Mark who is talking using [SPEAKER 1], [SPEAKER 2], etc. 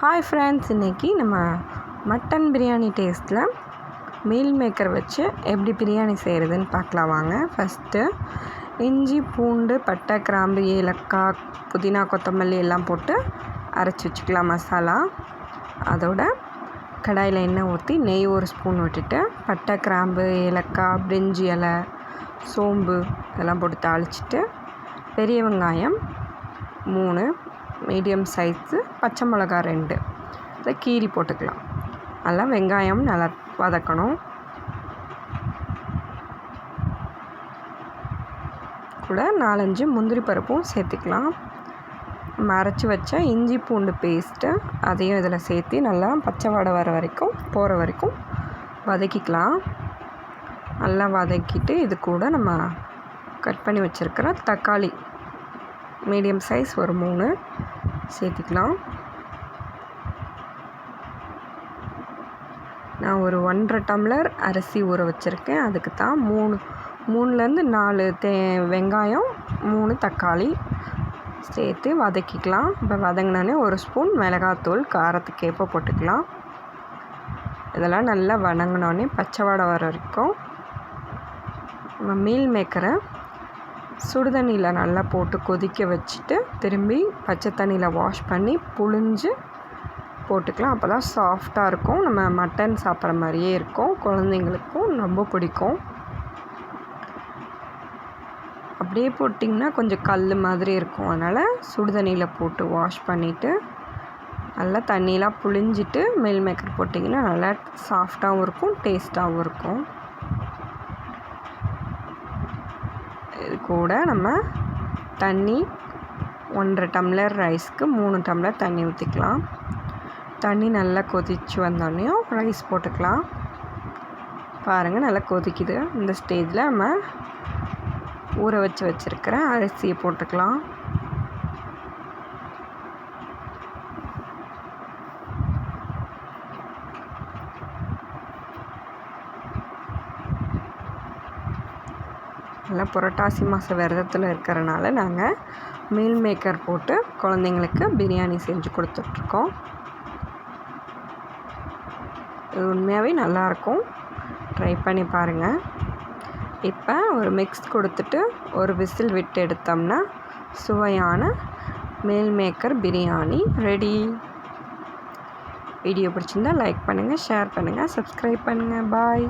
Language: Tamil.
[SPEAKER 1] ஹாய் ஃப்ரெண்ட்ஸ் இன்றைக்கி நம்ம மட்டன் பிரியாணி டேஸ்ட்டில் மீல் மேக்கர் வச்சு எப்படி பிரியாணி செய்கிறதுன்னு பார்க்கலாம் வாங்க. ஃபஸ்ட்டு இஞ்சி பூண்டு பட்டை கிராம்பு ஏலக்காய் புதினா கொத்தமல்லி எல்லாம் போட்டு அரைச்சி வச்சுக்கலாம் மசாலா. அதோட கடாயில் எண்ணெய் ஊற்றி நெய் ஒரு ஸ்பூன் விட்டுட்டு பட்டை கிராம்பு ஏலக்காய் பிரிஞ்சி இலை சோம்பு இதெல்லாம் போட்டு தாளிச்சிட்டு பெரிய வெங்காயம் மூணு மீடியம் சைஸு பச்சை மிளகா ரெண்டு. இதை கீரி போட்டுக்கலாம். நல்லா வெங்காயம் நல்லா வதக்கணும். கூட நாலஞ்சு முந்திரி பருப்பும் சேர்த்துக்கலாம். நம்ம அரைச்சி வச்ச இஞ்சி பூண்டு பேஸ்ட்டு அதையும் இதில் சேர்த்து நல்லா பச்சை வடை வர வரைக்கும் போகிற வரைக்கும் வதக்கிக்கலாம். நல்லா வதக்கிட்டு இது கூட நம்ம கட் பண்ணி வச்சுருக்கிற தக்காளி மீடியம் சைஸ் ஒரு மூணு. சேர்த்துக்கலாம். நான் ஒரு ஒன்றரை டம்ளர் அரிசி ஊற வச்சுருக்கேன். அதுக்கு தான் மூணு மூணுலேருந்து நாலு தே வெங்காயம் மூணு தக்காளி சேர்த்து வதக்கிக்கலாம். இப்போ வதங்கினோடனே ஒரு ஸ்பூன் மிளகாத்தூள் காரத்துக்கு ஏற்ப போட்டுக்கலாம். இதெல்லாம் நல்லா வதங்கினோடனே பச்சை வாடை வர வரைக்கும். நம்ம மீல் மேக்கரை சுடு தண்ணியில் நல்லா போட்டு கொதிக்க வச்சுட்டு திரும்பி பச்சை தண்ணியில் வாஷ் பண்ணி புழிஞ்சு போட்டுக்கலாம். அப்போ தான் சாஃப்டாக இருக்கும். நம்ம மட்டன் சாப்பிட்ற மாதிரியே இருக்கும். குழந்தைங்களுக்கும் ரொம்ப பிடிக்கும். அப்படியே போட்டிங்கன்னா கொஞ்சம் கல் மாதிரி இருக்கும். அதனால் சுடு தண்ணியில் போட்டு வாஷ் பண்ணிவிட்டு நல்லா தண்ணியெலாம் புழிஞ்சிட்டு மில் மேக்கர் போட்டிங்கன்னா நல்லா சாஃப்டாகவும் இருக்கும் டேஸ்ட்டாகவும் இருக்கும் இது கூட நம்ம தண்ணி ஒன்றரை டம்ளர் ரைஸ்க்கு மூணு டம்ளர் தண்ணி ஊற்றிக்கலாம். தண்ணி நல்லா கொதித்து வந்தோடனையும் ரைஸ் போட்டுக்கலாம். பாருங்கள் நல்லா கொதிக்குது. இந்த ஸ்டேஜில் நம்ம ஊற வச்சு வச்சுருக்கிற அரிசியை போட்டுக்கலாம். நல்லா புரட்டாசி மாத விரதத்தில் இருக்கிறனால நாங்கள் மீல் மேக்கர் போட்டு குழந்தைங்களுக்கு பிரியாணி செஞ்சு கொடுத்துட்ருக்கோம். இது உண்மையாகவே நல்லாயிருக்கும் ட்ரை பண்ணி பாருங்கள் இப்போ ஒரு மிக்ஸ் கொடுத்துட்டு ஒரு விசில் விட்டு எடுத்தோம்னா சுவையான meal maker biryani ready video பிடிச்சிருந்தா லைக் பண்ணுங்கள் ஷேர் பண்ணுங்கள் சப்ஸ்கிரைப் பண்ணுங்கள் பாய்